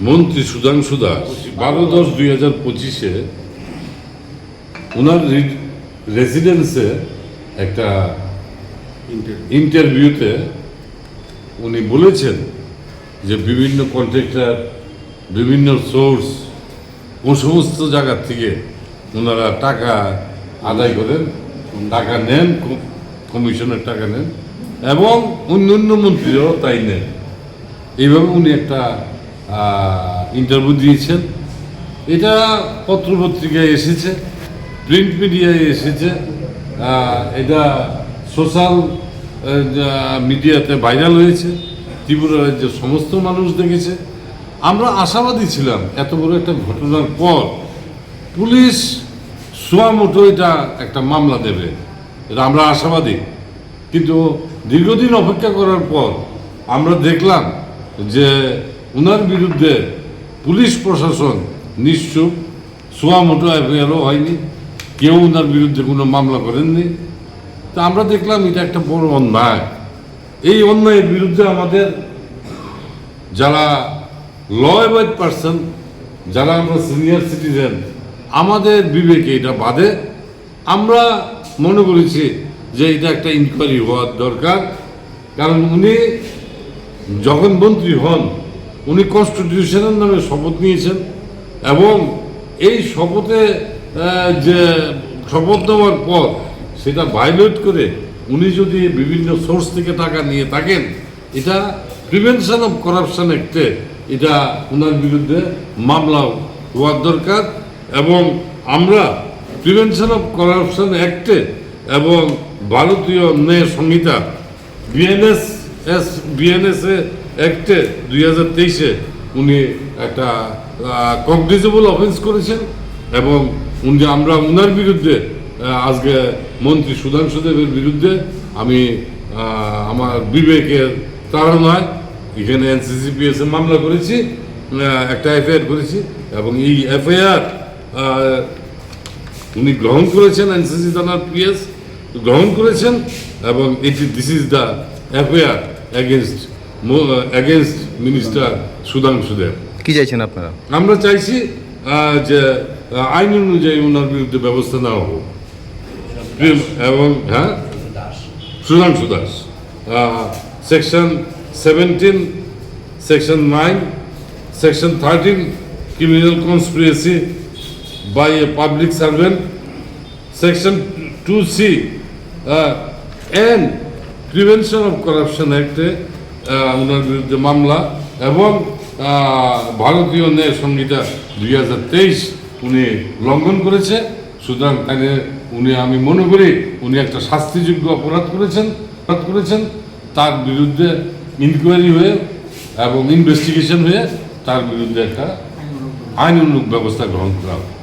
মন্ত্রী সুধাংশু দাস বারো দশ দুই হাজার পঁচিশে ওনার রেসিডেন্সে একটা ইন্টারভিউতে উনি বলেছেন যে বিভিন্ন কন্ট্রাক্টর বিভিন্ন সোর্স ও সমস্ত জায়গার থেকে ওনারা টাকা আদায় করেন টাকা নেন কমিশনের টাকা নেন এবং অন্য অন্য মন্ত্রীরাও তাই নেন। এইভাবে উনি একটা ইন্টারভিউ দিয়েছেন। এটা পত্রপত্রিকায় এসেছে প্রিন্ট মিডিয়ায় এসেছে। এটা সোশ্যাল মিডিয়াতে ভাইরাল হয়েছে, ত্রিপুরা রাজ্যের সমস্ত মানুষ দেখেছে। আমরা আশাবাদী ছিলাম, এত বড় একটা ঘটনার পর পুলিশ সোয়ামোটো এটা একটা মামলা দেবে। এটা আমরা আশাবাদী। কিন্তু দীর্ঘদিন অপেক্ষা করার পর আমরা দেখলাম যে ওনার বিরুদ্ধে পুলিশ প্রশাসন নিশ্চুপ সোয়ামোটো এফআইআরও হয়নি, কেউ ওনার বিরুদ্ধে কোনো মামলা করেননি। তা আমরা দেখলাম এটা একটা বড় অন্যায়। এই অন্যায়ের বিরুদ্ধে আমাদের যারা ল অ্যাভয়েড পারসন, যারা আমরা সিনিয়র সিটিজেন, আমাদের বিবেকে এটা বাদে আমরা মনে করেছি যে এটা একটা ইনকোয়ারি হওয়ার দরকার। কারণ উনি যখন মন্ত্রী হন উনি কনস্টিটিউশনের নামে শপথ নিয়েছেন এবং এই শপথে যে শপথ নেওয়ার পর সেটা ভায়োলেট করে উনি যদি বিভিন্ন সোর্স থেকে টাকা নিয়ে থাকেন, এটা প্রিভেনশন অফ করাপশন অ্যাক্টে এটা ওনার বিরুদ্ধে মামলা হওয়ার দরকার এবং আমরা প্রিভেনশন অফ করাপশন অ্যাক্টে এবং Bharatiya Nyaya Sanhita BNS S BNS অ্যাক্টে দুই হাজার তেইশে উনি একটা কগনিজেবল অফেন্স করেছেন এবং উনি আমরা উনার বিরুদ্ধে আজকে মন্ত্রী সুধাংশু দেবের বিরুদ্ধে আমি আমার বিবেকের তাড়নায় এখানে এনসিসিপিএস মামলা করেছি একটা এফআইআর করেছি এবং এই এফআইআর উনি গ্রহণ করেছেন এনসিসি থানার পিএস গ্রহণ করেছেন এবং এটি this is the FIR against against minister Sudhanshu Deb কি চাইছেন আপনারা? আমরা চাইছি যে আইন অনুযায়ী ওনার বিরুদ্ধে ব্যবস্থা নেওয়া হোক। এবং হ্যাঁ? Sudhanshu Das section seventeen section nine section thirteen criminal conspiracy by a public servant section two C and prevention of corruption অ্যাক্টে ওনার বিরুদ্ধে মামলা এবং ভারতীয় ন্যায় সংহিতা দুই হাজার তেইশ উনি লঙ্ঘন করেছে সুতরাং তাকে উনি, আমি মনে করি, উনি একটা শাস্তিযোগ্য অপরাধ করেছেন অপরাধ করেছেন তার বিরুদ্ধে ইনকোয়ারি হয়ে এবং ইনভেস্টিগেশন হয়ে তার বিরুদ্ধে একটা আইনানুগ ব্যবস্থা গ্রহণ করা হোক।